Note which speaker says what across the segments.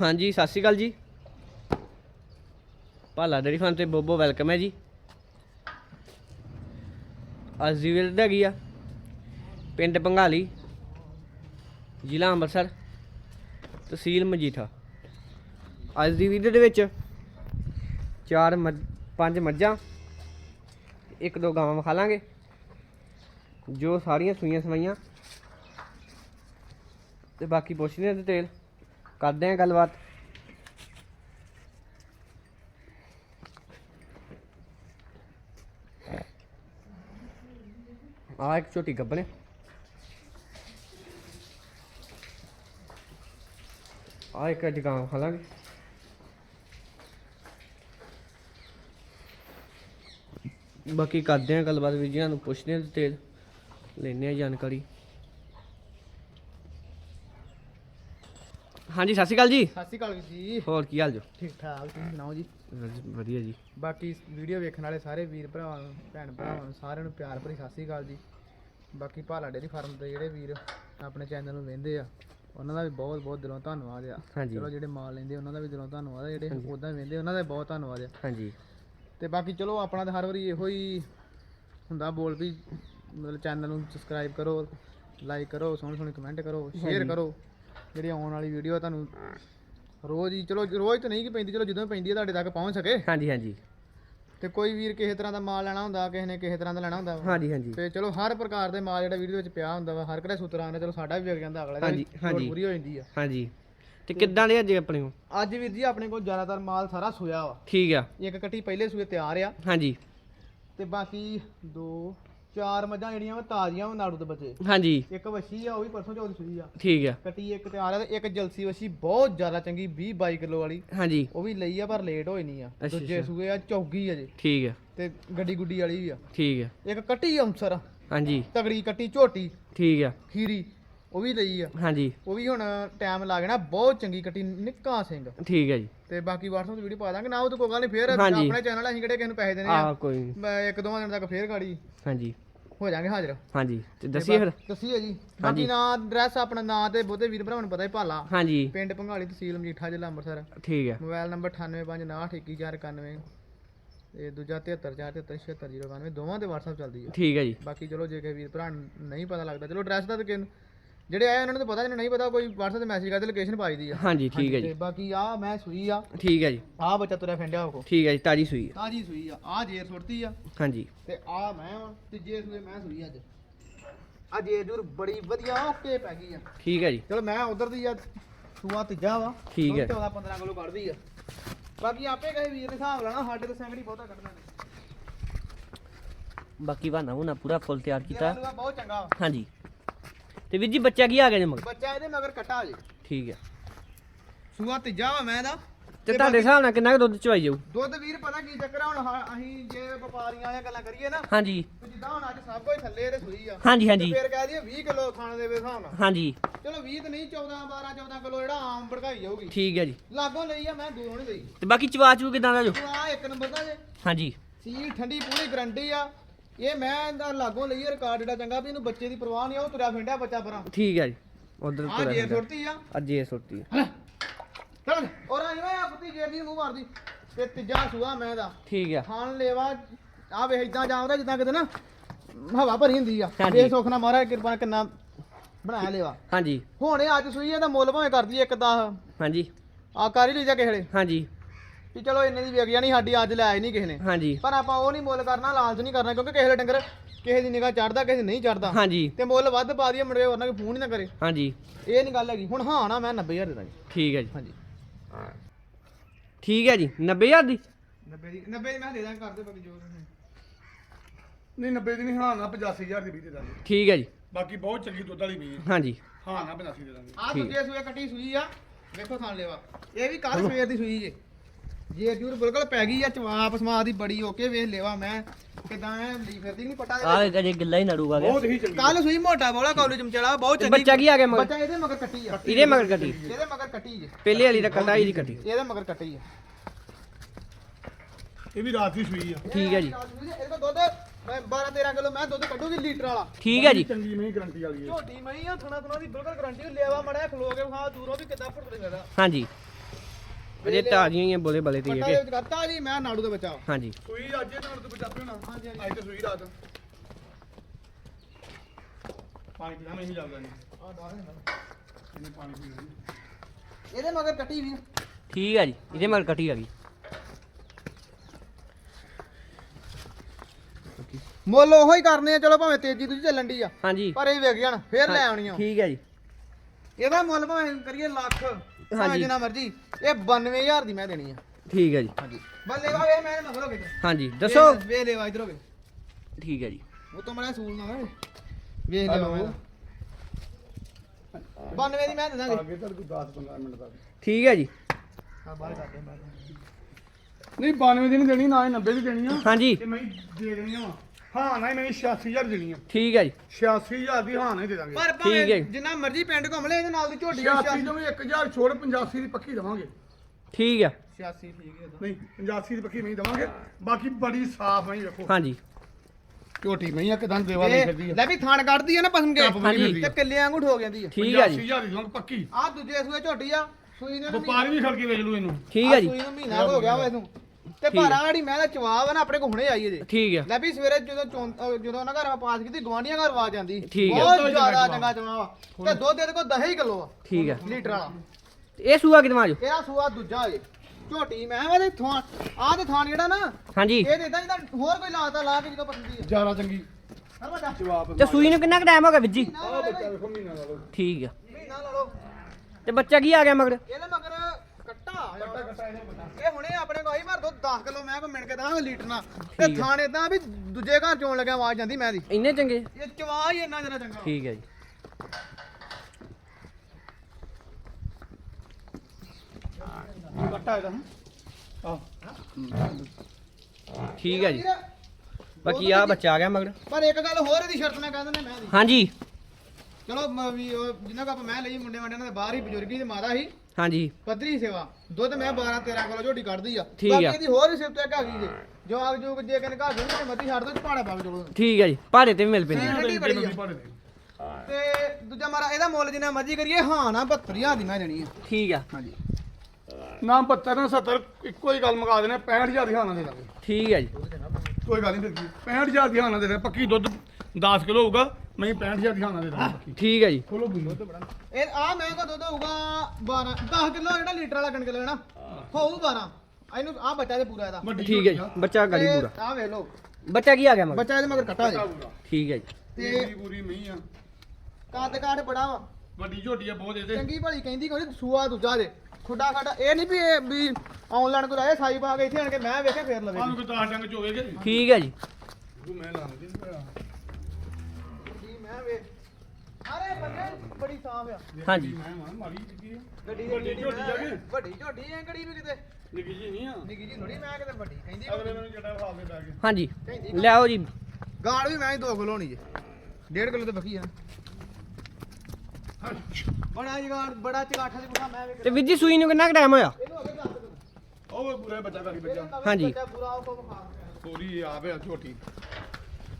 Speaker 1: ਹਾਂਜੀ, ਸਤਿ ਸ਼੍ਰੀ ਅਕਾਲ ਜੀ। ਭਾਲਾ ਡੇਰੀ ਫਾਰਮ ਤੇ ਬੋਬੋ, ਵੈਲਕਮ ਹੈ ਜੀ। ਅੱਜ ਦੀ ਵੀਡੀਓ ਹੈਗੀ ਆ, ਪਿੰਡ ਪੰਗਾਲੀ, ਜ਼ਿਲ੍ਹਾ ਅੰਮ੍ਰਿਤਸਰ, ਤਹਿਸੀਲ ਮਜੀਠਾ। ਅੱਜ ਦੀ ਵੀਡੀਓ ਦੇ ਵਿੱਚ ਚਾਰ ਪੰਜ ਮੱਝਾਂ, ਇੱਕ ਦੋ ਗਾਵਾਂ ਵਿਖਾ ਲਾਂਗੇ, ਜੋ ਸਾਰੀਆਂ ਸੂਈਆਂ ਸਵਾਈਆਂ। ਤੇ ਬਾਕੀ ਪੁੱਛਦੇ ਹਾਂ ਡਿਟੇਲ ਕਰਦੇ ਹਾਂ ਗੱਲਬਾਤ। ਆ ਇੱਕ ਛੋਟੀ ਗੱਬਣ। ਆ ਇੱਕ ਅੱਜ ਗਾਂ ਖਾ ਲਾਂਗੇ ਬਾਕੀ ਕਰਦੇ ਹਾਂ ਗੱਲਬਾਤ ਵੀ ਜੀ ਨੂੰ ਪੁੱਛਦੇ ਹਾਂ ਡਿਟੇਲ। ਲੈਣੇ ਆ ਜਾਣਕਾਰੀ। ਹਾਂਜੀ ਸਤਿ ਸ਼੍ਰੀ ਅਕਾਲ ਜੀ।
Speaker 2: ਸਤਿ ਸ਼੍ਰੀ ਅਕਾਲ ਵੀਰ ਜੀ।
Speaker 1: ਹੋਰ ਕੀ ਹਾਲ ਜੋ?
Speaker 2: ਠੀਕ ਠਾਕ ਤੁਸੀਂ ਸੁਣਾਓ ਜੀ?
Speaker 1: ਵਧੀਆ ਜੀ।
Speaker 2: ਬਾਕੀ ਵੀਡੀਓ ਵੇਖਣ ਵਾਲੇ ਸਾਰੇ ਵੀਰ ਭਰਾਵਾਂ ਨੂੰ ਭੈਣ ਭਰਾਵਾਂ ਨੂੰ ਸਾਰਿਆਂ ਨੂੰ ਪਿਆਰ ਭਰੀ ਸਤਿ ਸ਼੍ਰੀ ਅਕਾਲ ਜੀ। ਬਾਕੀ ਭਾਲਾ ਡੇਰੀ ਫਾਰਮ ਦੇ ਜਿਹੜੇ ਵੀਰ ਆਪਣੇ ਚੈਨਲ ਨੂੰ ਵੇਖਦੇ ਆ ਉਹਨਾਂ ਦਾ ਵੀ ਬਹੁਤ ਬਹੁਤ ਦਿਲੋਂ ਧੰਨਵਾਦ ਆ।
Speaker 1: ਹਾਂਜੀ।
Speaker 2: ਚਲੋ ਜਿਹੜੇ ਮਾਲ ਲੈਂਦੇ ਉਹਨਾਂ ਦਾ ਵੀ ਦਿਲੋਂ ਧੰਨਵਾਦ ਆ। ਜਿਹੜੇ ਉਦਾਂ ਵੇਖਦੇ ਉਹਨਾਂ ਦਾ ਵੀ ਬਹੁਤ ਧੰਨਵਾਦ ਆ।
Speaker 1: ਹਾਂਜੀ।
Speaker 2: ਤੇ ਬਾਕੀ ਚਲੋ ਆਪਣਾ ਤਾਂ ਹਰ ਵਾਰੀ ਇਹੋ ਹੀ ਹੁੰਦਾ ਬੋਲ ਵੀ ਮਤਲਬ ਚੈਨਲ ਨੂੰ ਸਬਸਕ੍ਰਾਈਬ ਕਰੋ ਲਾਈਕ ਕਰੋ ਸੋਹਣੇ ਸੋਹਣੇ ਕਮੈਂਟ ਕਰੋ ਸ਼ੇਅਰ ਕਰੋ। ਜਿਹੜੀ ਆਉਣ ਵਾਲੀ ਵੀਡੀਓ ਤੁਹਾਨੂੰ ਰੋਜ਼ ਹੀ ਚਲੋ ਰੋਜ਼ ਤਾਂ ਨਹੀਂ ਕਿ ਪੈਂਦੀ ਚਲੋ ਜਦੋਂ ਪੈਂਦੀ ਹੈ ਤੁਹਾਡੇ ਤੱਕ ਪਹੁੰਚ ਸਕੇ।
Speaker 1: ਹਾਂਜੀ ਹਾਂਜੀ।
Speaker 2: ਤੇ ਕੋਈ ਵੀਰ ਕਿਸੇ ਤਰ੍ਹਾਂ ਦਾ ਮਾਲ ਲੈਣਾ ਹੁੰਦਾ ਕਿਸੇ ਨੇ ਕਿਸੇ ਤਰ੍ਹਾਂ ਦਾ ਲੈਣਾ ਹੁੰਦਾ ਵਾ।
Speaker 1: ਹਾਂਜੀ ਹਾਂਜੀ।
Speaker 2: ਤੇ ਚਲੋ ਹਰ ਪ੍ਰਕਾਰ ਦੇ ਮਾਲ ਜਿਹੜਾ ਵੀਡੀਓ ਵਿੱਚ ਪਿਆ ਹੁੰਦਾ ਵਾ ਹਰ ਕਿਹੜੇ ਸੂਤਰਾਂ ਆਉਂਦਾ ਚਲੋ ਸਾਡਾ ਵੀ ਵਿਕ ਜਾਂਦਾ ਅਗਲੇ
Speaker 1: ਹਾਂਜੀ,
Speaker 2: ਵੀ
Speaker 1: ਹਾਂਜੀ।
Speaker 2: ਪੂਰੀ ਹੋ ਜਾਂਦੀ ਆ।
Speaker 1: ਹਾਂਜੀ। ਤੇ ਕਿੱਦਾਂ ਦੇ ਅੱਜ ਆਪਣੇ ਕੋਲ?
Speaker 2: ਅੱਜ ਵੀਰ ਜੀ ਆਪਣੇ ਕੋਲ ਜ਼ਿਆਦਾਤਰ ਮਾਲ ਸਾਰਾ ਸੋਇਆ ਵਾ।
Speaker 1: ਠੀਕ ਆ।
Speaker 2: ਇੱਕ ਕੱਟੀ ਪਹਿਲੇ ਸੂਏ ਤਿਆਰ ਆ।
Speaker 1: ਹਾਂਜੀ।
Speaker 2: ਤੇ ਬਾਕੀ ਦੋ ਚਾਰ ਮੱਝਾਂ ਜਿਹੜੀਆਂ ਵਾ ਤਾਜ਼ੀਆਂ ਵਾ ਨਾੜੂ ਦੇ ਬੱਚੇ।
Speaker 1: ਹਾਂਜੀ।
Speaker 2: ਇੱਕ ਵਛੀ ਆ ਉਹ ਵੀ ਪਰਸੋਂ ਚੌਥ ਸੂਈ ਆ।
Speaker 1: ਠੀਕ ਆ।
Speaker 2: ਕੱਟੀ ਇੱਕ ਤਿਆਰ ਆ ਤੇ ਇੱਕ ਜਲਸੀ ਵਛੀ ਬਹੁਤ ਜ਼ਿਆਦਾ ਚੰਗੀ 20 22 ਕਿਲੋ ਵਾਲੀ।
Speaker 1: ਹਾਂਜੀ।
Speaker 2: ਉਹ ਵੀ ਲਈ ਆ ਪਰ ਲੇਟ ਹੋਈ ਨਹੀਂ ਆ।
Speaker 1: ਅੱਛਾ,
Speaker 2: ਦੂਜੇ। ਸੂਏ ਆ ਚੌਗੀ ਅਜੇ
Speaker 1: ਠੀਕ ਆ।
Speaker 2: ਤੇ ਗੱਡੀ ਗੁੱਡੀ ਵਾਲੀ ਵੀ ਆ।
Speaker 1: ਠੀਕ ਆ।
Speaker 2: ਇੱਕ ਕੱਟੀ ਅੰਸਰ
Speaker 1: ਹਾਂਜੀ।
Speaker 2: ਤਗੜੀ ਕੱਟੀ ਝੋਟੀ।
Speaker 1: ਠੀਕ ਆ।
Speaker 2: ਖੀਰੀ ਉਹ ਵੀ ਲਈ ਆ।
Speaker 1: ਹਾਂਜੀ।
Speaker 2: ਉਹ ਵੀ ਹੁਣ ਟਾਈਮ ਲੱਗਣਾ ਬਹੁਤ ਚੰਗੀ ਕੱਟੀ ਨਿੱਕਾ ਸਿੰਘ।
Speaker 1: ਠੀਕ ਆ ਜੀ।
Speaker 2: ਤੇ ਬਾਕੀ WhatsApp ਤੇ ਵੀਡੀਓ ਪਾ ਦਾਂਗੇ ਨਾ ਉਹ ਤਾਂ ਕੋਈ ਗੱਲ ਨਹੀਂ ਫੇਰ
Speaker 1: ਹਾਂਜੀ।
Speaker 2: ਆਪਣੇ ਚੈਨਲ ਅਸੀਂ ਕਿਹੜੇ ਕਿਸੇ ਨੂੰ ਪੈਸੇ ਦੇਣੇ
Speaker 1: ਆ।
Speaker 2: ਆ
Speaker 1: ਕੋਈ ਨੀ।
Speaker 2: ਮੈਂ ਇੱਕ ਦੋ ਦਿਨ ਤੱਕ ਫੇਰ ਗਾੜੀ।
Speaker 1: ਹਾਂਜੀ।
Speaker 2: ਹੋ ਜਾਾਂਗੇ ਹਾਜ਼ਰ।
Speaker 1: ਹਾਂਜੀ ਤੇ ਦੱਸੀਏ ਫਿਰ।
Speaker 2: ਦੱਸੀਏ ਜੀ। ਬਾਕੀ ਨਾਂ ਐਡਰੈਸ ਆਪਣਾ ਨਾਂ ਤੇ ਬਹੁਤੇ ਵੀਰ ਭਰਾਵਾਂ ਨੂੰ ਪਤਾ ਹੀ ਭਾਲਾ।
Speaker 1: ਹਾਂਜੀ।
Speaker 2: ਪਿੰਡ ਭੰਗਾਲੀ ਤਹਿਸੀਲ ਮਜੀਠਾ ਜ਼ਿਲ੍ਹਾ ਅੰਮ੍ਰਿਤਸਰ।
Speaker 1: ਠੀਕ ਆ
Speaker 2: ਮੋਬਾਈਲ ਨੰਬਰ 9859811191 ਤੇ ਦੂਜਾ 7343763092 ਦੋਵਾਂ ਤੇ WhatsApp ਚੱਲਦੀ ਹੈ
Speaker 1: ਠੀਕ ਆ ਜੀ।
Speaker 2: ਬਾਕੀ ਚਲੋ ਜੇ ਕਿਸੇ ਵੀਰ ਭਰਾ ਨੂੰ ਨਹੀਂ ਪਤਾ ਲੱਗਦਾ ਚਲੋ ਐਡਰੈਸ ਦਾ ਤਾਂ ਕਿਨ ਜਿਹੜੇ ਆਏ ਉਹਨਾਂ ਨੂੰ ਤਾਂ ਪਤਾ ਜਿਹਨੂੰ ਨਹੀਂ ਪਤਾ ਕੋਈ WhatsApp ਤੇ ਮੈਸੇਜ ਕਰਦੇ ਲੋਕੇਸ਼ਨ ਪਾਈ ਦੀ ਆ।
Speaker 1: ਹਾਂਜੀ ਠੀਕ
Speaker 2: ਤੇ
Speaker 1: ਜੀ।
Speaker 2: ਬਾਕੀ ਆ ਮੈਂ ਸੂਈ ਆ।
Speaker 1: ਠੀਕ ਆ ਜੀ।
Speaker 2: ਆ ਬੱਚਾ ਤੁਰਿਆ ਫੈਂਡਿਆ ਉਹ
Speaker 1: ਠੀਕ ਆ ਜੀ ਤਾਜੀ ਸੂਈ ਆ।
Speaker 2: ਤਾਜੀ ਸੂਈ ਆ ਆ ਜੇਰ ਸੁੱਟਤੀ ਆ।
Speaker 1: ਹਾਂਜੀ।
Speaker 2: ਤੇ ਆ ਮੈਂ ਵਾਂ, ਤੀਜੇ ਸੂਏ ਮੈਂ ਸੂਈ ਅੱਜ। ਆ ਜੇਰ ਜੂਰ ਬੜੀ ਵਧੀਆ ਓਕੇ ਪੈ ਗਈ ਆ।
Speaker 1: ਠੀਕ ਆ ਜੀ।
Speaker 2: ਚਲੋ ਮੈਂ ਉਧਰ ਦੀ ਆ ਸੂਆ ਤੀਜਾ ਵਾ।
Speaker 1: ਠੀਕ ਹੈ।
Speaker 2: 14 15 ਕਿਲੋ ਕੱਢਦੀ ਆ। ਬਾਕੀ ਆਪੇ ਕਹੇ ਵੀਰ ਦੇ ਹਿਸਾਬ ਨਾ ਸਾਡੇ ਤੇ ਸੈਂਕੜੀ ਬਹੁਤਾ ਕੱਢਣਾ ਨੇ
Speaker 1: ਬਾਕੀ ਬਹਾਨਾ ਹੁਣਾ ਪੂਰਾ ਫੁੱਲ ਤਿਆਰ ਕੀਤਾ।
Speaker 2: ਬਹੁਤ ਚੰਗਾ ਵਾ।
Speaker 1: ਹਾਂਜੀ। ਤੇ ਵੀਰ ਜੀ ਬੱਚਾ ਕੀ ਆ ਗਿਆ ਜੀ ਮਗਰ?
Speaker 2: ਬੱਚਾ ਇਹਦੇ ਮਗਰ ਕੱਟਾ ਜੇ
Speaker 1: ਠੀਕ ਆ।
Speaker 2: ਸੂਆ ਤੀਜਾ ਵਾ ਮੈਂ ਦਾ।
Speaker 1: ਤੇ ਤੁਹਾਡੇ ਹਿਸਾਬ ਨਾਲ ਕਿੰਨਾ ਕੁ ਦੁੱਧ ਚਵਾਈ ਜਾਊ?
Speaker 2: ਦੁੱਧ ਵੀਰ ਪਤਾ ਕੀ ਚੱਕਰ ਆ ਹੁਣ ਹਾ- ਅਸੀਂ ਜੇ ਵਪਾਰੀਆਂ ਵਾਲੀਆਂ ਗੱਲਾਂ ਕਰੀਏ ਨਾ
Speaker 1: ਹਾਂਜੀ।
Speaker 2: ਤੇ ਜਿੱਦਾਂ ਹੁਣ ਅੱਜ ਸਭ ਕੁਝ ਥੱਲੇ ਤੇ ਸੂਈ ਆ
Speaker 1: ਹਾਂਜੀ ਹਾਂਜੀ।
Speaker 2: ਫਿਰ ਕਹਿ ਦਈਏ 20 ਕਿਲੋ ਖਾਣ ਦੇ ਹਿਸਾਬ ਨਾਲ।
Speaker 1: ਹਾਂਜੀ।
Speaker 2: ਚਲੋ 20 ਤੇ ਨਹੀਂ 14 12 14 ਕਿਲੋ ਜਿਹੜਾ ਆਮ ਭੜਕਾਈ ਜਾਊਗੀ।
Speaker 1: ਠੀਕ ਆ ਜੀ।
Speaker 2: ਲਾਗੋਂ ਲਈ ਆ ਮੈਂ ਦੂਰੋਂ ਨਹੀਂ ਲਈ।
Speaker 1: ਤੇ ਬਾਕੀ ਚਵਾ ਚੂ ਕਿਦਾਂ ਦਾ ਜੋ?
Speaker 2: ਤੂੰ ਆ ਇੱਕ ਨੰਬਰ ਦਾ ਜੇ।
Speaker 1: ਹਾਂਜੀ।
Speaker 2: ਸੀਲ ਠੰਡੀ ਪੂਰੀ ਗਰੰਟੀ ਆ ਇਹ ਮੈਂ ਦਾ ਲਾਗੋਂ ਲਈ ਰਿਕਾਰਡ ਜਿਹੜਾ ਚੰਗਾ ਵੀ ਇਹਨੂੰ ਬੱਚੇ ਦੀ ਪਰਵਾਹ ਨਹੀਂ ਆ ਉਹ ਤੁਰਿਆ ਫਿੰਡਿਆ ਬੱਚਾ ਪਰਾਂ।
Speaker 1: ਠੀਕ ਆ ਜੀ ਉਧਰ
Speaker 2: ਆ ਜੇ ਸੁੱਟਤੀ ਆ।
Speaker 1: ਅੱਜ ਇਹ ਸੁੱਟੀ
Speaker 2: ਚੱਲ ਔਰ ਆ ਜਿਹੜਾ ਆ ਪੁੱਤੀ ਜੇਰ ਦੀ ਮੂੰਹ ਮਾਰਦੀ ਤੇ ਤੀਜਾ ਸੂਆ ਮੈਂ ਦਾ।
Speaker 1: ਠੀਕ ਆ।
Speaker 2: ਖਾਣ ਲੈਵਾ ਆ ਵੇ ਇਦਾਂ ਜਾਂਦਾ ਜਿੱਦਾਂ ਕਿਤੇ ਨਾ ਹਵਾ ਭਰੀ ਹੁੰਦੀ ਆ।
Speaker 1: ਹਾਂਜੀ।
Speaker 2: ਇਹ ਸੁੱਖ ਨਾਲ ਮਹਾਰਾਜ ਕਿਰਪਾ ਕਿੰਨਾ ਬਣਾਇਆ ਲੈਵਾ।
Speaker 1: ਹਾਂਜੀ।
Speaker 2: ਹੁਣ ਇਹ ਅੱਜ ਸੂਈ ਇਹਦਾ ਮੁੱਲ ਭਾਵੇਂ ਕਰਦੀ ਇੱਕ 10
Speaker 1: ਹਾਂਜੀ।
Speaker 2: ਆ ਕਰ ਹੀ ਲਈ ਜਾ ਕਿਸੇ ਨੇ
Speaker 1: ਹਾਂਜੀ।
Speaker 2: ਵੀ ਚਲੋ ਇੰਨੇ ਦੀ ਵਿਕ ਜਾਣੀ ਸਾਡੀ ਅੱਜ ਲੈ ਆਈ ਨਹੀਂ ਕਿਸੇ ਨੇ।
Speaker 1: ਹਾਂਜੀ।
Speaker 2: ਪਰ ਆਪਾਂ ਉਹ ਨਹੀਂ ਮੁੱਲ ਕਰਨਾ ਲਾਲਚ ਨਹੀਂ ਕਰਨਾ ਕਿਉਂਕਿ ਕਿਸੇ ਦਾ ਡੰਗਰ ਕਿਸੇ ਦੀ ਨਿਗਾਹ ਚੜਦਾ ਕਿਸੇ ਦੀ ਨਹੀਂ ਚੜਦਾ।
Speaker 1: ਹਾਂਜੀ।
Speaker 2: ਤੇ ਮੁੱਲ ਵੱਧ ਪਾ ਦਈਏ ਮੁੰਡੇ ਹੋਰ ਨਾ ਫੋਨ ਹੀ ਨਾ ਕਰੇ।
Speaker 1: ਹਾਂਜੀ।
Speaker 2: ਇਹ ਨਹੀਂ ਗੱਲ ਹੈਗੀ। ਹੁਣ ਹਾਂ ਨਾ ਮੈਂ 90000 ਦੇ ਦਾਂਗੀ।
Speaker 1: ਠੀਕ ਹੈ ਜੀ।
Speaker 2: ਹਾਂਜੀ।
Speaker 1: ਠੀਕ ਹੈ ਜੀ। 90000 ਦੀ?
Speaker 2: 90 ਦੀ 90 ਦੀ ਮੈਂ ਦੇ ਦਾਂਗਾ ਕਰਦੇ ਬਾਕੀ ਜੋ
Speaker 3: ਨਹੀਂ 90 ਦੀ ਨਹੀਂ ਹਾਂ ਨਾ 85000 ਦੀ ਵੀ ਦੇ ਦਾਂਗੇ।
Speaker 1: ਠੀਕ ਹੈ ਜੀ।
Speaker 3: ਬਾਕੀ ਬਹੁਤ ਚੰਗੀ ਦੁੱਧ ਵਾਲੀ ਵੀ।
Speaker 1: ਹਾਂਜੀ।
Speaker 3: ਹਾਂ ਨਾ 85 ਦੇ ਦਾਂਗੇ।
Speaker 2: ਆ ਦੂਜੇ ਸੂਏ ਕੱਟੀ ਸੂਈ ਆ। ਵੇਖੋ ਥਾਂ ਲੈਵਾ। ਇਹ ਵੀ ਕੱਲ ਸਵੇਰ ਦੀ ਸੂਈ ਜੇ। ਜੇ ਜੂਰ ਬਿਲਕੁਲ ਪੈ ਗਈ ਆ ਚਵਾਪ ਸਮਾ ਦੀ ਬੜੀ ਓਕੇ ਵੇਖ ਲੈਵਾ ਮੈਂ। ਕਿਦਾਂ ਐ ਲਈ ਫਿਰਦੀ ਨਹੀਂ ਪਟਾ
Speaker 1: ਆ ਅਜੇ ਗਿੱਲਾ ਹੀ ਨੜੂ ਆ ਗਿਆ।
Speaker 3: ਬਹੁਤ ਹੀ ਚੰਗੀ।
Speaker 2: ਕੱਲ ਸੂਈ ਮੋਟਾ ਬੋਲਾ ਕਾਲਜ ਚਮਚੜਾ ਬਹੁਤ
Speaker 1: ਤੇ
Speaker 2: ਚੰਗੀ
Speaker 1: ਬੱਚਾ ਕੀ ਆ ਗਿਆ ਮਗਰ?
Speaker 2: ਬੱਚਾ ਇਹਦੇ ਮਗਰ ਕੱਟੀ ਆ।
Speaker 1: ਇਹਦੇ ਮਗਰ ਕੱਟੀ।
Speaker 2: ਇਹਦੇ ਮਗਰ ਕੱਟੀ ਜੇ
Speaker 1: ਪਹਿਲੇ ਵਾਲੀ ਦਾ ਕੱਟਾ ਇਹਦੀ ਕੱਟੀ।
Speaker 2: ਇਹਦੇ ਮਗਰ ਕੱਟੀ ਆ।
Speaker 3: ਇਹ ਵੀ ਰਾਤ ਦੀ ਸੂਈ ਆ।
Speaker 1: ਠੀਕ ਹੈ ਜੀ।
Speaker 2: ਇਹਦੇ ਕੋਲ ਦੁੱਧ 12 13 ਕਿਲੋ ਮੈਂ ਦੁੱਧ ਕੱਢੂਗੀ ਲੀਟਰ ਵਾਲਾ।
Speaker 1: ਠੀਕ ਹੈ ਜੀ।
Speaker 3: ਚੰਗੀ ਨਹੀਂ ਗਰੰਟੀ ਵਾਲੀ ਹੈ
Speaker 2: ਝੋਟੀ ਮਈ ਆ ਥਣਾ ਥਣਾ ਦੀ ਬਿਲਕੁਲ ਗਰੰਟੀ ਲੈਵਾ ਮੜਿਆ ਖਲੋ ਕੇ ਖਾ ਦੂਰੋਂ ਵੀ ਕਿੱਦਾਂ ਫੁੱਟ ਫਿਰਦਾ
Speaker 1: ਹਾਂਜੀ। ਅਜੇ ਤਾਜ਼ੀਆਂ ਹੀ ਆ ਬੋਲੇ ਬਲੇ ਤੇ
Speaker 2: ਪੱਟਾ ਦੇ ਵਿੱਚ ਕਰਤਾ ਜੀ ਮੈਂ ਨਾੜੂ ਦਾ ਬੱਚਾ
Speaker 1: ਹਾਂਜੀ।
Speaker 3: ਸੂਈ ਅੱਜ ਇਹ ਨਾਲ ਤੇ ਹੋਣਾ।
Speaker 2: ਹਾਂਜੀ, ਹਾਂਜੀ।
Speaker 3: ਅੱਜ ਤੇ ਸੂਈ ਰਾਤ। ਪਾਣੀ ਪੀਣਾ ਮੈਂ ਹੀ ਜਾਂਦਾ ਨਹੀਂ
Speaker 2: ਆ ਦਾ
Speaker 3: ਇਹਨੇ ਪਾਣੀ ਪੀਣਾ ਨਹੀਂ।
Speaker 2: ਇਹਦੇ ਮਗਰ ਕੱਟੀ ਵੀ।
Speaker 1: ਠੀਕ ਆ ਜੀ ਇਹਦੇ ਮਗਰ ਕਟੀ ਆ ਗਈ।
Speaker 2: ਮੁੱਲ ਉਹੋ ਹੀ ਕਰਨੇ ਆ ਚਲੋ ਭਾਵੇਂ ਤੇਜ਼ੀ ਤੁਸੀਂ ਚੱਲਣ ਦੀ ਆ।
Speaker 1: ਹਾਂਜੀ।
Speaker 2: ਪਰ ਇਹ ਵਿਕ ਜਾਣ ਫੇਰ ਲੈ ਆਉਣੀ ਆ
Speaker 1: ਠੀਕ ਹੈ ਜੀ।
Speaker 2: ਇਹਦਾ ਮੁੱਲ ਭਾਵੇਂ ਕਰੀਏ ਲੱਖ।
Speaker 1: ਹਾਂਜੀ।
Speaker 2: ਜਿੰਨਾ ਮਰਜ਼ੀ ਇਹ 92000 ਦੀ ਮੈਂ ਦੇਣੀ ਆ।
Speaker 1: ਠੀਕ ਹੈ ਜੀ।
Speaker 2: ਹਾਂਜੀ। ਬੱਲੇ ਵਾ ਵੇ ਮੈਂ ਮਗਰ ਹੋ ਗਏ
Speaker 1: ਹਾਂਜੀ ਦੱਸੋ।
Speaker 2: ਵੇ ਲੈ ਵਾ ਇਧਰ ਹੋ ਗਏ
Speaker 1: ਠੀਕ ਹੈ ਜੀ।
Speaker 2: ਉਹ ਤੋਂ ਮੜਾ ਸੂਲ ਨਾ ਵੇ ਵੇਖ ਲਿਓ ਮੈਂ 92 ਦੀ ਮੈਂ ਦੇ ਦਾਂਗੇ
Speaker 3: ਅੱਗੇ ਤੱਕ 10 15 ਮਿੰਟ ਤੱਕ।
Speaker 1: ਠੀਕ ਹੈ ਜੀ।
Speaker 2: ਹਾਂ ਬਾਹਰ ਕਰਦੇ ਬਾਹਰ
Speaker 3: ਨਹੀਂ 92 ਦੀ ਨਹੀਂ ਦੇਣੀ ਨਾ ਹੀ 90 ਦੀ ਦੇਣੀ ਆ।
Speaker 1: ਹਾਂਜੀ।
Speaker 3: ਤੇ ਮੈਂ ਦੇ ਦੇਣੀ ਆ। ਹਾਂ ਨਾ ਹੀ ਮੈਂ 86000 ਦੇਣੀ ਆ।
Speaker 1: ਠੀਕ ਹੈ ਜੀ।
Speaker 3: 86000 ਦੀ ਹਾਂ ਨਹੀਂ ਦੇ ਦਾਂਗੇ।
Speaker 2: ਪਰ
Speaker 1: ਠੀਕ ਹੈ।
Speaker 2: ਭਾਵੇਂ ਜਿੰਨਾ ਮਰਜ਼ੀ ਪਿੰਡ ਘੁੰਮ ਲੈ ਇਹਦੇ ਨਾਲ ਦੀ ਝੋਟੀ
Speaker 3: 86 ਤੋਂ ਵੀ 1000 ਛੋੜ 85 ਦੀ ਪੱਕੀ ਦਵਾਂਗੇ।
Speaker 1: ਠੀਕ ਆ
Speaker 2: 86 ਠੀਕ ਹੈ
Speaker 3: ਨਹੀਂ 85 ਦੀ ਪੱਕੀ ਨਹੀਂ ਦਵਾਂਗੇ। ਬਾਕੀ ਬੜੀ ਸਾਫ਼ ਹੈ ਵੇਖੋ
Speaker 1: ਹਾਂਜੀ।
Speaker 3: ਝੋਟੀ ਮਈ ਆ ਕਿਦਾਂ ਦੇਵਾ ਨਹੀਂ ਫਿਰਦੀ
Speaker 2: ਇਹ ਲੈ ਵੀ ਥਾਣ ਕੱਢਦੀ ਆ ਨਾ ਪਸਮ ਕੇ
Speaker 3: ਕੱਪ। ਫਿਰਦੀ
Speaker 2: ਤੇ
Speaker 3: ਆ
Speaker 2: ਕਿੱਲੇ ਵਾਂਗੂ ਠੋ ਜਾਂਦੀ ਆ।
Speaker 1: ਠੀਕ ਹੈ ਜੀ।
Speaker 3: 80000 ਦੀ ਦਵਾਂਗੇ ਪੱਕੀ।
Speaker 2: ਆ ਦੂਜੇ ਸੂਏ ਝੋਟੀ ਆ ਸੂਈ ਨੇ
Speaker 3: ਵਪਾਰੀ ਵੀ ਖੜਕੇ ਵੇਚ ਲੂ ਇਹਨੂੰ।
Speaker 1: ਠੀਕ ਹੈ ਜੀ।
Speaker 2: ਸੂਈ ਨੂੰ ਮਹੀਨਾ ਕੁ ਹੋ ਗਿਆ ਵਾ ਇਹਨੂੰ। ਤੇ
Speaker 1: ਹੈ।
Speaker 2: ਭਾਰਾ ਜਿਹੜੀ ਮੈਂ ਦਾ ਚਵਾਬ ਆ ਨਾ ਆਪਣੇ ਕੋ ਹੁਣੇ ਆਈ ਇਹਦੇ।
Speaker 1: ਠੀਕ ਆ।
Speaker 2: ਲੈ ਵੀ ਸਵੇਰੇ ਜਦੋਂ ਚੋਂ- ਅਹ ਜਦੋਂ ਉਹਨਾਂ ਘਰ ਪਾਸ ਕੀਤੀ ਗਵਾਂਢੀਆਂ ਘਰ ਆਵਾਜ਼ ਜਾਂਦੀ
Speaker 1: ਠੀਕ ਹੈ।
Speaker 2: ਬਹੁਤ ਜ਼ਿਆਦਾ
Speaker 3: ਚੰਗਾ
Speaker 2: ਆ। ਤੇ ਦੁੱਧ ਇਹਦੇ ਕੋਲ 10 ਕਿਲੋ ਆ।
Speaker 1: ਠੀਕ ਆ।
Speaker 2: ਲੀਟਰ ਵਾਲਾ।
Speaker 1: ਇਹ ਸੂਆ ਕਿਦਵਾਂ ਜੋ
Speaker 2: ਇਹਦਾ ਸੂਆ ਦੂਜਾ ਏ। ਝੋਟੀ ਮੈਂ ਵਾ ਤੇ ਥਾਂ ਆਹ ਤੇ ਥਾਂ ਜਿਹੜਾ ਨਾ
Speaker 1: ਹਾਂਜੀ।
Speaker 2: ਇਹ ਦੇਦਾ ਜਿੱਦਾਂ ਹੋਰ ਕੋਈ ਲਾਤਾ ਲਾ ਕੇ ਜਦੋਂ ਪਸੰਦੀ ਆ।
Speaker 3: ਜ਼ਿਆਦਾ ਚੰਗੀ।
Speaker 2: ਹਰ ਵੱਡਾ।
Speaker 3: ਜਵਾਬ
Speaker 1: ਤੇ ਸੂਈ ਨੂੰ ਕਿੰਨਾ ਕੁ ਟਾਈਮ ਹੋ ਗਿਆ ਵਿੱਜੀ?
Speaker 3: ਆ ਬੱਚਾ ਵੇਖੋ ਮਹੀਨਾ ਲਾ ਲਓ।
Speaker 1: ਠੀਕ ਆ।
Speaker 2: ਮਹੀਨਾ ਲਾ ਲਓ।
Speaker 1: ਤੇ ਬੱਚਾ ਕੀ ਆ ਗਿਆ ਮਗਰ?
Speaker 2: ਇਹਦੇ ਮਗਰ ਕੱਟਾ ਆ
Speaker 3: ਕੱਟਾ ਕੱਟਾ ਇਹਨੇ ਬੱਚਾ
Speaker 2: ਇਹ ਹੁਣੇ ਆਪਣੇ ਕੋਲ ਆਈ ਪਰ ਦੁੱਧ 10 ਕਿਲੋ ਮੈਂ ਕੋ ਮਿਣ ਕੇ ਦਾਂਗਾ ਲੀਟਰ ਨਾਲ।
Speaker 1: ਠੀਕ
Speaker 2: ਤੇ
Speaker 1: ਹੈ।
Speaker 2: ਥਾਣੇ ਤਾਂ ਵੀ ਦੂਜੇ ਘਰ ਚੋਣ ਲੱਗਿਆ ਆਵਾਜ਼ ਜਾਂਦੀ ਮੈਂ ਦੀ।
Speaker 1: ਇੰਨੇ ਚੰਗੇ?
Speaker 2: ਇਹ ਚਵਾ ਹੀ ਇੰਨਾ ਜਰਾ ਚੰਗਾ।
Speaker 1: ਠੀਕ ਹੈ ਜੀ।
Speaker 3: ਕੱਟਾ ਇਹਦਾ ਆ
Speaker 1: ਠੀਕ ਹੈ ਜੀ। ਬਾਕੀ ਆ ਬੱਚਾ ਆ ਗਿਆ ਮਗਰ।
Speaker 2: ਪਰ ਇੱਕ ਗੱਲ ਹੋਰ ਇਹਦੀ ਸ਼ਰਤ ਮੈਂ ਕਹਿੰਦਾ ਮੈਂ ਦੀ।
Speaker 1: ਹਾਂਜੀ।
Speaker 2: ਚਲੋ ਮ- ਵੀ ਉਹ ਜਿੰਨਾ ਕੋ ਆਪਾਂ ਮੈਂ ਲਈ ਮੁੰਡੇ ਵਾਂਡਿਆਂ ਦੇ ਬਾਹਰ ਹੀ ਬਜ਼ੁਰਗੀ ਤੇ ਮਾਤਾ ਸੀ।
Speaker 1: ਹਾਂਜੀ।
Speaker 2: ਪੱਧਰੀ ਸੇਵਾ। ਦੁੱਧ ਮੈਂ 12 13 ਕਿਲੋ ਝੋਟੀ ਕੱਢਦੀ ਆ।
Speaker 1: ਠੀਕ ਆ।
Speaker 2: ਇਹਦੀ ਹੋਰ ਵੀ ਸਿਫਤ ਇੱਕ ਹੈਗੀ ਜੇ ਜੋ ਆਗ ਜੋ ਜੇ ਕਹਿੰਦੇ ਘਰ ਦੇ ਮੱਦੀ ਛੱਡ ਦੋ ਪਾੜਾ ਪਾ ਕੇ ਚਲੋ।
Speaker 1: ਠੀਕ ਹੈ ਜੀ ਭਾੜੇ ਤੇ ਵੀ ਮਿਲ ਪੈਂਦੀ
Speaker 2: ਠੰਡੀ ਬੜੀ ਆ।
Speaker 3: ਭਾੜੇ ਦੇ।
Speaker 2: ਤੇ ਦੂਜਾ ਮਾਰਾ ਇਹਦਾ ਮੁੱਲ ਜਿੰਨਾ ਮਰਜ਼ੀ ਕਰੀਏ ਹਾਂ ਨਾ 72000 ਦੀ ਮੈਂ ਦੇਣੀ ਆ।
Speaker 1: ਠੀਕ ਆ।
Speaker 2: ਹਾਂਜੀ।
Speaker 3: ਨਾ 72 ਨਾ 70 ਇੱਕੋ ਹੀ ਗੱਲ ਮੁਕਾ ਦੇਣੇ 65000 ਦੀ ਹਾਨਾ ਦੇ ਦਾਂਗੇ।
Speaker 1: ਠੀਕ ਹੈ ਜੀ।
Speaker 3: ਕੋਈ ਗੱਲ ਨਹੀਂ ਫਿਰ 65000 ਦੀ ਹਾਨਾ ਦੇ ਦਾਂਗੇ ਪੱਕੀ ਦੁੱਧ 10 ਕਿਲੋ ਹੋਊਗਾ। ਮੈਂ 65000 ਦੀ ਹਾਨਾ ਦੇ ਪੱਕੀ
Speaker 1: ਠੀਕ ਹੈ ਜੀ।
Speaker 3: ਖੋਲੋ ਬੁੱਲੋ।
Speaker 2: ਇਹ ਆ ਮੈਂ ਕੋ ਦੁੱਧ ਹੋਊਗਾ 12 10 ਕਿਲੋ ਜਿਹੜਾ ਲੀਟਰ ਵਾਲਾ ਕਣਕ ਲੈਣਾ। ਹੋਊ 12 ਇਹਨੂੰ ਆ ਬੱਚਾ ਤੇ ਪੂਰਾ ਇਹਦਾ।
Speaker 1: ਠੀਕ ਹੈ ਜੀ ਬੱਚਾ ਗਲੀ ਪੂਰਾ।
Speaker 2: ਆ ਵੇਖ ਲਓ।
Speaker 1: ਬੱਚਾ ਕੀ ਆ ਗਿਆ ਮਗਰ?
Speaker 2: ਬੱਚਾ ਇਹਦੇ ਮਗਰ ਕੱਟਾ ਜੇ।
Speaker 1: ਠੀਕ ਹੈ ਜੀ।
Speaker 2: ਤੇ
Speaker 3: ਪੂਰੀ ਮਹੀਂ ਆ।
Speaker 2: ਕੱਦ ਕਾਠ ਬੜਾ ਵਾ।
Speaker 3: ਵੱਡੀ ਝੋਟੀ ਆ ਬਹੁਤ ਇਹਦੇ।
Speaker 2: ਚੰਗੀ ਭਲੀ ਕਹਿੰਦੀ ਕੋਈ ਸੂਆ ਦੂਜਾ ਦੇ। ਖੁੱਡਾ ਖਾਡਾ ਇਹ ਨਹੀਂ ਵੀ ਇਹ ਵੀ ਆਨਲਾਈਨ ਕੋਈ ਆਏ ਸਾਈ ਪਾ ਕੇ ਇੱਥੇ ਆਣ ਕੇ ਮੈਂ ਵੇਖੇ ਫੇਰ ਲਵੇ।
Speaker 3: ਸਾਨੂੰ ਕੋਈ ਤਾਂ ਡੰਗ ਚੋਵੇਗੇ
Speaker 1: ਠੀਕ ਹੈ ਜੀ।
Speaker 3: ਤੂੰ ਮੈਂ ਲਾਉਂਦੀ
Speaker 2: ਜੀ ਮੈਂ ਵੇ ਅਰੇ ਬੰਦੇ ਬੜੀ ਸਾਫ਼ ਆ।
Speaker 1: ਹਾਂਜੀ।
Speaker 3: ਮੈਂ ਮਾਂ ਮਾਰੀ ਚੁੱਕੀ ਆ।
Speaker 2: ਗੱਡੀ
Speaker 3: ਵੱਡੀ
Speaker 2: ਜਿਹੜੀ
Speaker 3: ਝੋਟੀ ਜਾ ਕੇ।
Speaker 2: ਵੱਡੀ ਝੋਟੀ ਐ ਕਿਹੜੀ ਵੀ ਕਿਤੇ?
Speaker 3: ਨਿੱਕੀ ਜੀ ਨਹੀਂ ਆ।
Speaker 2: ਨਿੱਕੀ ਜੀ ਥੋੜੀ ਮੈਂ ਕਿਤੇ ਵੱਡੀ ਕਹਿੰਦੀ
Speaker 3: ਅਗਲੇ ਮੈਨੂੰ ਜੱਟਾ ਖਾ ਕੇ। ਬੈ ਕੇ
Speaker 1: ਹਾਂਜੀ ਲਿਆਓ ਜੀ।
Speaker 2: ਗਾਲ ਵੀ ਮੈਂ ਹੀ 2 ਕਿਲੋ ਹੋਣੀ ਜੇ। 1.5 ਕਿਲੋ ਤੇ ਬੱਕੀ ਆ। ਬੜਾ ਜਗਾੜ ਬੜਾ ਚਗਾਠਾ ਦੀ ਬੁਣਾ ਮੈਂ ਵੇਖ
Speaker 1: ਤੇ ਵਿੱਜੀ ਸੂਈ ਨੂੰ ਕਿੰਨਾ ਕੁ ਟਾਈਮ ਹੋਇਆ?
Speaker 2: ਇਹਨੂੰ ਅੱਗੇ ਦੱਸ ਦੇ
Speaker 3: ਉਹ ਪੂਰਾ ਬੱਚਾ ਕਰੀ ਬੱਚਾ।
Speaker 1: ਹਾਂਜੀ।
Speaker 2: ਬੱਚਾ ਪੂਰਾ ਉਹ ਕੋ ਖਾ
Speaker 3: ਪੂਰੀ ਆਪੇ ਆ ਝੋਟੀ।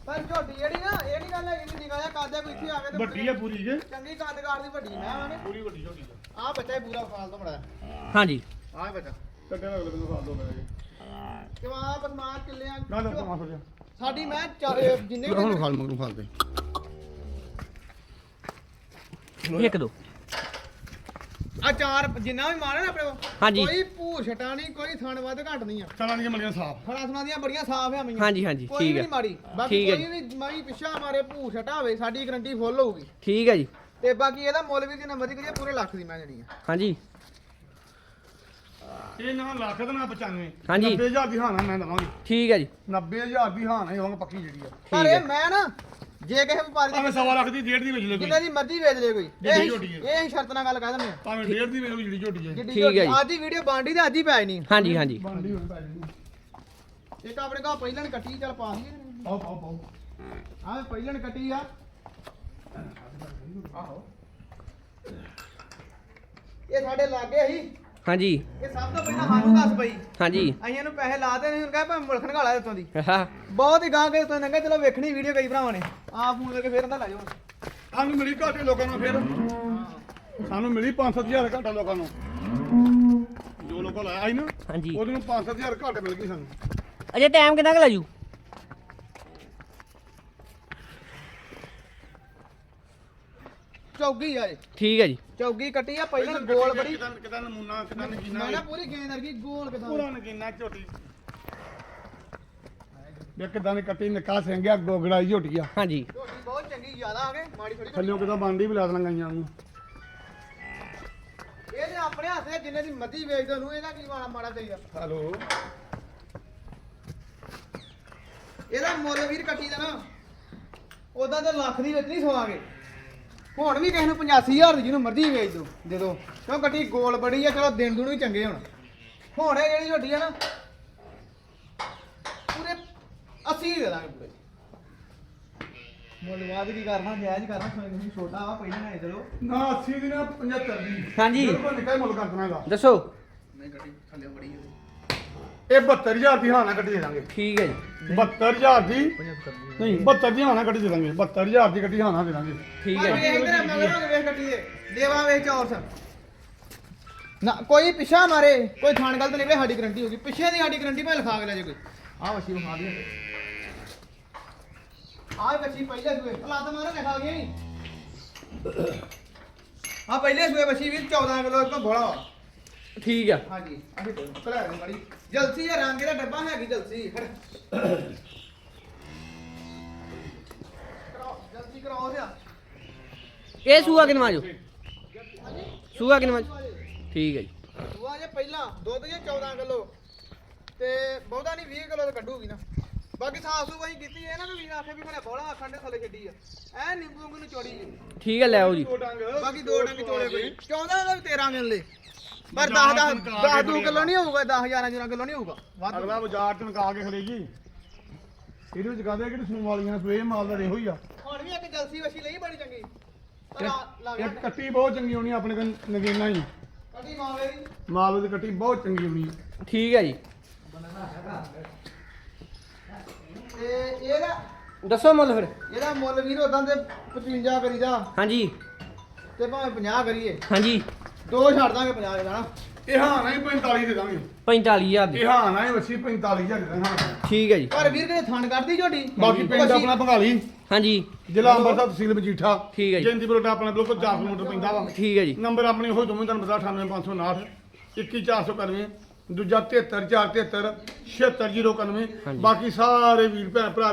Speaker 2: ਪਰ ਝੋਟੀ ਜਿਹੜੀ ਨਾ ਇਹ ਨਹੀਂ ਗੱਲ ਹੈਗੀ ਵੀ ਨਿਗਾਹ ਜਿਹਾ ਕਾਦਿਆ ਕੋਈ ਇੱਥੇ ਆਵੇ ਤੇ
Speaker 3: ਵੱਡੀ ਆ ਪੂਰੀ ਜੇ।
Speaker 2: ਚੰਗੀ ਕਾਦਗਾਰ ਦੀ ਵੱਡੀ ਮੈਂ ਆਵਾਂਗੇ
Speaker 3: ਪੂਰੀ ਵੱਡੀ ਝੋਟੀ ਆ।
Speaker 2: ਆਹ ਬੱਚਾ ਹੀ ਪੂਰਾ ਫਾਲ ਤੋਂ ਬੜਾ
Speaker 1: ਹਾਂਜੀ।
Speaker 2: ਆਹ ਬੱਚਾ।
Speaker 3: ਕੱਟੇ ਅਗਲੇ ਮੈਨੂੰ ਖਾ ਦੋ ਬੈ ਕੇ
Speaker 2: ਜਵਾਬ ਬਸਮਾਤ ਕਿੱਲਿਆਂ
Speaker 3: ਨਾ ਨਾ ਤਮਾ ਸੋਜਾ
Speaker 2: ਸਾਡੀ ਮੈਂ ਚਾਰੇ ਜਿੰਨੇ ਵੀ
Speaker 3: ਖਾਲ ਮਗਰੂ ਖਾਲ ਦੇ।
Speaker 1: ਇੱਕ ਦੋ।
Speaker 2: ਆ ਚਾਰ ਜਿੰਨਾ ਵੀ ਮਾਰੇ ਨਾ ਆਪਣੇ ਕੋਲ,
Speaker 1: ਹਾਂਜੀ।
Speaker 2: ਕੋਈ ਭੂਰ ਛਟਾ ਨਹੀਂ ਕੋਈ ਥਣ ਵੱਧ ਘੱਟ ਨਹੀਂ ਆ।
Speaker 3: ਚਲਾਂ ਦੀਆਂ ਮਲੀਆਂ ਸਾਫ਼।
Speaker 2: ਫੜਾ ਸੁਣਾ ਦੀਆਂ ਬੜੀਆਂ ਸਾਫ਼ ਆ ਮੀਆਂ
Speaker 1: ਹਾਂਜੀ ਹਾਂਜੀ
Speaker 2: ਕੋਈ
Speaker 1: ਠੀਕ
Speaker 2: ਵੀ
Speaker 1: ਹੈ
Speaker 2: ਨਹੀਂ ਮਾੜੀ। ਬਾਕੀ
Speaker 1: ਠੀਕ ਹੈ
Speaker 2: ਕੋਈ ਵੀ ਮਾਰੀ ਪਿੱਛਾ ਮਾਰੇ ਭੂਰ ਛਟਾ ਹੋਵੇ ਸਾਡੀ ਗਰੰਟੀ ਫੁੱਲ ਹੋਊਗੀ।
Speaker 1: ਠੀਕ ਹੈ ਜੀ।
Speaker 2: ਤੇ ਬਾਕੀ ਇਹਦਾ ਮੁੱਲ ਵੀ ਜਿੰਨਾ ਮਰਜ਼ੀ ਕਰੀਏ ਪੂਰੇ ਲੱਖ ਦੀ ਮੈਂ ਦੇਣੀ ਆ।
Speaker 1: ਹਾਂਜੀ।
Speaker 3: ਇਹ ਨਾ ਲੱਖ ਤੇ ਨਾ 95
Speaker 1: ਹਾਂਜੀ।
Speaker 3: 90000 ਦੀ ਹਾਨਾ ਮੈਂ ਦਵਾਂਗੀ।
Speaker 1: ਠੀਕ ਹੈ ਜੀ।
Speaker 3: 90000 ਦੀ ਹਾਨਾ ਹੀ ਹੋਵਾਂਗਾ ਪੱਕੀ ਜਿਹੜੀ ਆ।
Speaker 2: ਪਰ
Speaker 1: ਠੀਕ
Speaker 2: ਇਹ ਮੈਂ ਨਾ ਜੇ ਕਿਸੇ ਵਪਾਰੀ
Speaker 3: ਭਾਵੇਂ
Speaker 2: ਦੀ
Speaker 3: ਸਵਾ ਲੱਖ ਦੀ ਡੇਢ ਦੀ ਵੇਚ ਲੈ ਕੋਈ।
Speaker 2: ਜਿੰਨੇ ਦੀ ਮਰਜ਼ੀ ਵੇਚ ਲੇ ਕੋਈ।
Speaker 3: ਜਿੱਡੀ
Speaker 2: ਇਹ
Speaker 3: ਝੋਟੀ ਹੈ।
Speaker 2: ਇਹ ਅਸੀਂ ਸ਼ਰਤ ਨਾਲ ਗੱਲ ਕਹਿ ਦਿੰਦੇ ਆ
Speaker 3: ਭਾਵੇਂ ਡੇਢ ਦੀ ਵੇਚ ਲਓ ਜਿਹੜੀ ਝੋਟੀ ਹੈ।
Speaker 1: ਠੀਕ ਹੈ ਜੀ।
Speaker 2: ਅੱਜ ਦੀ ਵੀਡੀਓ ਬਾਂਡੀ ਤੇ ਅੱਜ ਹੀ ਪੈ ਨਹੀਂ
Speaker 1: ਹਾਂਜੀ ਹਾਂਜੀ।
Speaker 3: ਬਾਂਡੀ ਹੁਣ ਪੈ ਜਾਣੀ।
Speaker 2: ਇੱਕ ਆਪਣੇ ਕੋਲ ਪਹਿਲਾਂ ਨੇ ਕੱਟੀ ਚੱਲ ਪਾ ਦਈਏ।
Speaker 3: ਪਾਓ ਪਾਓ ਪਾਓ
Speaker 2: ਆਹ ਪਹਿਲਾਂ ਨੇ ਕੱਟੀ ਆ। ਆਹੋ। ਇਹ ਸਾਡੇ ਲਾਗੇ ਸੀ।
Speaker 1: ਹਾਂਜੀ।
Speaker 2: ਇਹ ਸਭ ਤੋਂ ਪਹਿਲਾਂ ਸਾਨੂੰ ਦੱਸ ਪਈ
Speaker 1: ਹਾਂਜੀ।
Speaker 2: ਅਸੀਂ ਇਹਨੂੰ ਪੈਸੇ ਲਾਤੇ ਨਹੀਂ ਹੁਣ ਕਹੇ ਭਾਵੇਂ ਮੁਲਕ ਨਗਾਲਾ ਦਿੱਤੋਂ ਦੀ
Speaker 1: ਹਾਂ।
Speaker 2: ਬਹੁਤ ਹੀ ਗਾਂ ਕੇ ਤੋਂ ਨੰਗਾ ਚਲੋ ਵੇਖਣੀ ਵੀਡੀਓ ਕਈ ਭਰਾਵਾਂ ਨੇ। ਆਹ ਫੋਨ ਕਰਕੇ ਫੇਰ ਅੰਦਰ ਲੈ ਜਾਓ।
Speaker 3: ਸਾਨੂੰ ਮਿਲੀ ਘਾਟੇ ਲੋਕਾਂ ਨੂੰ ਫਿਰ। ਸਾਨੂੰ ਮਿਲੀ 5-7000 ਘਾਟਾ ਲੋਕਾਂ ਨੂੰ। ਜੋ ਲੋਕਾਂ ਕੋਲ ਆਇਆ ਸੀ ਨਾ
Speaker 1: ਹਾਂਜੀ।
Speaker 3: ਉਹਦੇ ਨੂੰ 5-7000 ਘੱਟ ਮਿਲ ਗਈ ਸਾਨੂੰ।
Speaker 1: ਅਜੇ ਟਾਈਮ ਕਿੰਨਾ ਕੁ ਲਾਜੂ
Speaker 2: ਚੌਗੀ ਆ ਇਹ।
Speaker 1: ਠੀਕ ਹੈ ਜੀ।
Speaker 2: ਚੌਗੀ ਕੱਟੀ ਆ ਪਹਿਲਾਂ ਗੋਲ ਬੜੀ
Speaker 3: ਕਿਦਾਂ ਕਿਦਾਂ ਨਮੂਨਾ ਕਿਦਾਂ ਨਗੀਨਾ
Speaker 2: ਮੈਂ ਨਾ ਪੂਰੀ ਗੇਂਦ ਵਰਗੀ ਗੋਲ ਕਿਦਾਂ
Speaker 3: ਪੂਰਾ ਨਗੀਨਾ ਝੋਟੀ। ਇਹ ਕਿਦਾਂ ਦੀ ਕੱਟੀ ਨਿੱਕਾ ਸਿੰਘਿਆ ਗੋਗੜਾ ਝੋਟੀ ਆ।
Speaker 1: ਹਾਂਜੀ।
Speaker 2: ਝੋਟੀ ਬਹੁਤ ਚੰਗੀ ਜ਼ਿਆਦਾ ਆ ਗਏ ਮਾੜੀ ਥੋੜੀ
Speaker 3: ਥੱਲਿਓ ਕਿਦਾਂ ਬਾਂਡੀ ਵੀ ਲਾ ਦੇਣਾ ਗਈਆਂ ਨੂੰ।
Speaker 2: ਇਹ ਤੇ ਆਪਣੇ ਹੱਥ ਹੈ ਜਿੰਨੇ ਦੀ ਮੱਦੀ ਵੇਚਦੇ ਨੂੰ ਇਹਦਾ ਕੀ ਮਾੜਾ ਮਾੜਾ ਚਾਹੀਦਾ
Speaker 3: ਹਲੋ।
Speaker 2: ਇਹਦਾ ਮੁੱਲ ਵੀਰ ਕੱਟੀ ਦਾ ਨਾ ਉਦਾਂ ਤੇ ਲੱਖ ਦੀ ਵਿੱਚ ਨਹੀਂ ਸਵਾਗੇ ਹੁਣ ਵੀ ਕਿਸੇ ਨੂੰ 85000 ਦੀ ਜਿਹਨੂੰ ਮਰਜ਼ੀ ਵੇਚ ਦੋ ਦੇ ਦੋ ਕਿਉਂ ਕੱਟੀ? ਗੋਲ ਬੜੀ ਆ ਚਲੋ ਦਿਨ ਦੁਨ ਵੀ ਚੰਗੇ ਹੁਣ। ਹੁਣ ਇਹ ਜਿਹੜੀ ਝੋਟੀ ਆ ਨਾ ਪੂਰੇ 80 ਦੇ ਦਾਂਗੇ ਪੂਰੇ। ਮੁੱਲ ਬਾਅਦ ਕੀ ਕਰਨਾ ਜਾਇਜ਼ ਕਰਨਾ ਕੋਈ ਨਹੀਂ ਛੋਟਾ ਆ ਪਹਿਲਾਂ ਨਾ ਚਲੋ।
Speaker 3: ਨਾ 80 ਦੀ ਨਾ 75 ਦੀ।
Speaker 1: ਹਾਂਜੀ।
Speaker 3: ਬਿਲਕੁਲ ਨਿੱਕਾ ਹੀ ਮੁੱਲ ਕਰ ਦੇਣਾਗਾ
Speaker 1: ਦੱਸੋ।
Speaker 2: ਨਹੀਂ ਕੱਟੀ ਥੱਲੇ ਬੜੀ ਹੈ
Speaker 3: ਇਹ 72000 ਦੀ ਹਾਨਾ ਕੱਟੀ ਦੇ ਦਾਂਗੇ।
Speaker 1: ਠੀਕ ਹੈ ਜੀ।
Speaker 3: 72000 ਦੀ?
Speaker 2: 75
Speaker 3: ਨਹੀਂ 72 ਦੀ ਹਾਨਾ ਕੱਟੀ ਦੇ ਦਾਂਗੇ। 72000 ਦੀ ਕੱਟੀ ਹਾਨਾ ਦੇ ਦਾਂਗੇ।
Speaker 1: ਠੀਕ ਹੈ ਜੀ।
Speaker 2: ਇਧਰ ਮਗਰ ਵੇਖ ਕੱਟੀ ਦੇ ਦੇਵਾ ਵੇਖ ਚੌਰਸ ਨਾ ਕੋਈ ਪਿਛਾ ਮਾਰੇ ਕੋਈ ਥਾਣ ਗਲਤ ਨਹੀਂ ਵੇ ਸਾਡੀ ਗਰੰਟੀ ਹੋਗੀ ਪਿੱਛੇ ਦੀ ਸਾਡੀ ਗਰੰਟੀ ਮੈਂ ਲਿਖਾ ਕੇ ਲੈ ਜੇ ਕੋਈ। ਆਹ ਵਸੀ ਵਿਖਾ ਦੀ ਆਹ ਵਸੀ ਪਹਿਲੇ ਸੂਏ। ਲੱਤ ਮਾਰੇ ਲਿਖਾ ਗਿਆ ਨਹੀਂ ਆ ਪਹਿਲੇ ਸੂਏ ਵਸੀ ਵੀ 14 ਕਿਲੋ ਇੱਕ ਵਾ
Speaker 1: ਠੀਕ ਆ।
Speaker 2: ਹਾਂਜੀ ਅਸੀਂ ਕਲਾ ਦੇ ਬੜੀ ਜਲਸੀ ਹੈ ਰੰਗ ਦਾ ਡੱਬਾ ਹੈਗੀ ਜਲਸੀ ਖੜ। ਕਰਾਓ ਜਲਦੀ ਕਰਾਓ ਸਿਆ
Speaker 1: ਇਹ ਸੂਆ ਕਿਨਵਾ ਜੋ ਸੂਆ ਕਿਨਵਾ ਠੀਕ ਹੈ ਜੀ।
Speaker 2: ਦੂਆ ਜੇ ਪਹਿਲਾਂ ਦੁੱਧ ਜੇ 14 ਕਿਲੋ ਤੇ ਬਹੁਤਾ ਨਹੀਂ 20 ਕਿਲੋ ਤਾਂ ਕੱਢੂਗੀ ਨਾ। ਬਾਕੀ ਸਾਫ਼ ਸੂਫ ਅਸੀਂ ਕੀਤੀ ਹੈ ਨਾ ਵੀ ਵੀਰ ਆਖੇ ਵੀ ਖਰੇ ਬੋਲਾ ਆਖਣ ਦੇ ਥੱਲੇ ਛੱਡੀ ਆ। ਐ ਨਿੰਬੂ ਵਾਂਗੂ ਨੂੰ ਚੋੜੀ ਜੀ।
Speaker 1: ਠੀਕ ਹੈ ਲੈ ਆਓ ਜੀ।
Speaker 2: ਬਾਕੀ ਦੋ ਡੰਗ ਚੋਲੇ ਕੋਈ 14 ਦਾ ਵੀ 13 ਕਿਲੋ। ਪਰ 10 10 10 2 ਕਿਲੋ ਨਹੀਂ ਹੋਊਗਾ 10 11 11 ਕਿਲੋ ਨਹੀਂ ਹੋਊਗਾ। ਵੱਧ
Speaker 3: ਅਗਲਾ ਬਾਜ਼ਾਰ ਚ ਨਕਾ ਕੇ ਖੜੇਗੀ ਇਹਦੇ ਵਿੱਚ ਕਹਦੇ ਕਿ ਸੂਣ ਵਾਲੀਆਂ ਸਵੇ ਮਾਲ ਦਾ ਇਹੋ ਹੀ ਆ।
Speaker 2: ਹੁਣ ਵੀ ਇੱਕ ਜਲਸੀ ਵਸੀ ਲਈ ਬੜੀ ਚੰਗੀ।
Speaker 3: ਇੱਕ ਕੱਟੀ ਬਹੁਤ ਚੰਗੀ ਹੋਣੀ ਆਪਣੇ ਕੋਲ ਨਗੀਨਾ ਹੀ
Speaker 2: ਕੱਢੀ ਮਾਵੇ ਦੀ
Speaker 3: ਮਾਲ ਦੀ ਕੱਟੀ ਬਹੁਤ ਚੰਗੀ ਹੋਣੀ
Speaker 1: ਠੀਕ ਹੈ ਜੀ।
Speaker 2: ਤੇ ਇਹਦਾ
Speaker 1: ਦੱਸੋ ਮੁੱਲ ਫਿਰ।
Speaker 2: ਇਹਦਾ ਮੁੱਲ ਵੀਰ ਉਦਾਂ ਤੇ 55 ਕਰੀਦਾ।
Speaker 1: ਹਾਂਜੀ।
Speaker 2: ਤੇ ਭਾਵੇਂ 50 ਕਰੀਏ।
Speaker 1: ਹਾਂਜੀ।
Speaker 2: ਦੋ ਛੱਡ ਦਾਂਗੇ 50 ਦਾ ਨਾ
Speaker 3: ਇਹ ਹਾਂ ਨਹੀਂ 45 ਦੇ ਦਾਂਗੇ।
Speaker 1: 45000 ਦੀ।
Speaker 3: ਇਹ ਹਾਂ ਨਾ ਵਸੀ 45000 ਦੇ ਦਾਂਗੇ
Speaker 1: ਠੀਕ ਹੈ ਜੀ।
Speaker 2: ਪਰ ਵੀਰ ਕਿਤੇ ਥਣ ਕੱਢਦੀ ਝੋਟੀ
Speaker 3: ਬਾਕੀ ਪਿੰਡ ਆਪਣਾ ਭੰਗਾਲੀ
Speaker 1: ਹਾਂਜੀ।
Speaker 3: ਜ਼ਿਲ੍ਹਾ ਅੰਮ੍ਰਿਤਸਰ ਤਹਿਸੀਲ ਮਜੀਠਾ।
Speaker 1: ਠੀਕ ਹੈ ਜੀ।
Speaker 3: ਜੈਂਦੀ ਬਰੋਟਾ ਆਪਣਾ ਬਿਲਕੁਲ 4 ਕਿਲੋਮੀਟਰ ਪੈਂਦਾ ਵਾ।
Speaker 1: ਠੀਕ ਹੈ ਜੀ।
Speaker 3: ਨੰਬਰ ਆਪਣੇ ਉਹੀ ਦੋਵੇਂ ਤੁਹਾਨੂੰ ਪਤਾ 98559 21491 ਦੂਜਾ 73473 76091
Speaker 1: ਹਾਂਜੀ।
Speaker 3: ਬਾਕੀ ਸਾਰੇ ਵੀਰ ਭੈਣ ਭਰਾ